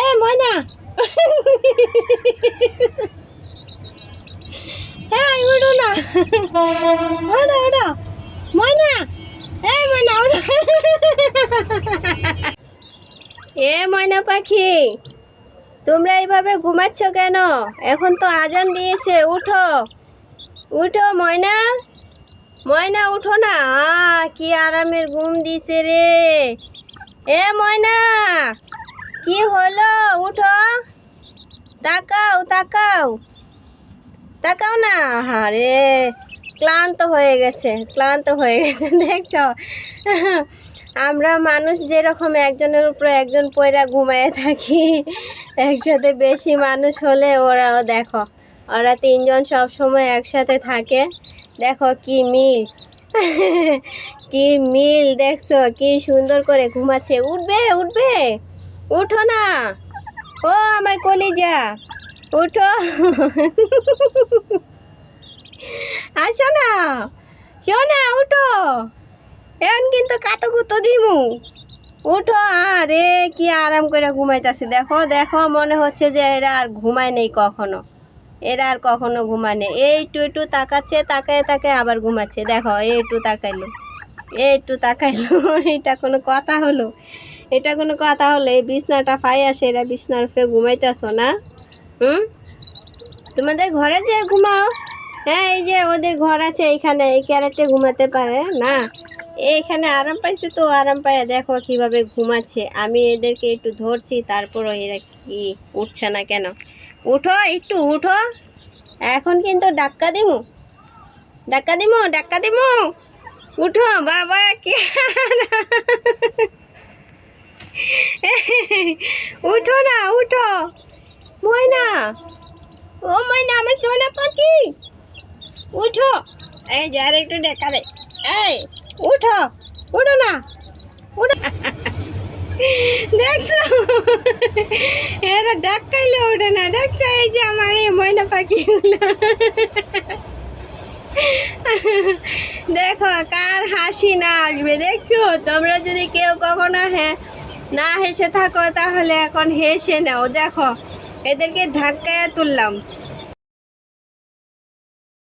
এ, ময়না। হ্যাঁ উঠো না। ময়না। এ, ময়না উঠো এ, ময়না পাখি, তোমরা এইভাবে ঘুমাচ্ছ কেন? এখন তো আজান দিয়েছে, উঠো। উঠো, ময়না। ময়না, উঠো না। কি আরামের ঘুম দিছে রে। এ, ময়না। কি হলো? উঠো। তাকাও তাকাও। তাকাও না। আরে ক্লান্ত হয়ে গেছে, ক্লান্ত হয়ে গেছে, দেখছ? আমরা মানুষ যেরকম একজনের উপরে একজন পয়রা ঘুমায় থাকি, একসাথে বেশি মানুষ হলে ওরাও দেখো, ওরা তিনজন সব সময় একসাথে থাকে। দেখো কি মিল কি মিল, দেখছ? কি সুন্দর করে ঘুমাচ্ছে। উঠবে উঠবে। উঠো না। ও, আমার কলিজা। উঠো। আসো না। শোনা উঠো। এখন কিন্তু কাতো কুতো দিমু। উঠো, আরে, কি আরাম করে ঘুমাইতেছে। দেখো দেখো, মনে হচ্ছে যে এরা আর ঘুমায় নেই কখনো। এরা আর কখনো ঘুমায় নেই। এই একটু তাকাচ্ছে, তাকায় তাকায় আবার ঘুমাচ্ছে। দেখো, এই একটু তাকাইলো। এই একটু তাকাইলো। এটা কোনো কথা হলো। এটা কোনো কথা হলে বিছনাটা পাই আসে, এরা বিছনার ফে ঘুমাইতেছ না। হুম? তোমাদের ঘরে যে ঘুমাও। হ্যাঁ এই যে ওদের ঘর আছে এইখানে, এই ক্যারেটে ঘুমাতে পারে, না? এইখানে আরাম পাইছে তো, আরাম পায় দেখো কীভাবে ঘুমাচ্ছে। আমি এদেরকে একটু ধরছি তারপরও এরা কি উঠছে না কেন? উঠো, একটু উঠো। এখন কিন্তু ডাক্কা দিমু। ডাক্কা দিমু ডাক্কা দিমু। উঠো, বাবা, কি উঠো না উঠো ময়না। ও ময়না আমার সোনা পাখি। উঠো। এই যে আর একটু দেখা দে এই, উঠো। উঠো না। উঠো। দেখছ? এরা ডাক খাইলে ওঠে না। দেখছ এই যে আমার এই ময়না পাখিগুলো? দেখো, কার হাসি না আসবে। দেখছ? তোমরা যদি কেউ কখনো হ্যাঁ না হেসে থাকো, তাহলে এখন হেসে নাও। দেখো। এদেরকে ধাক্কায় তুললাম।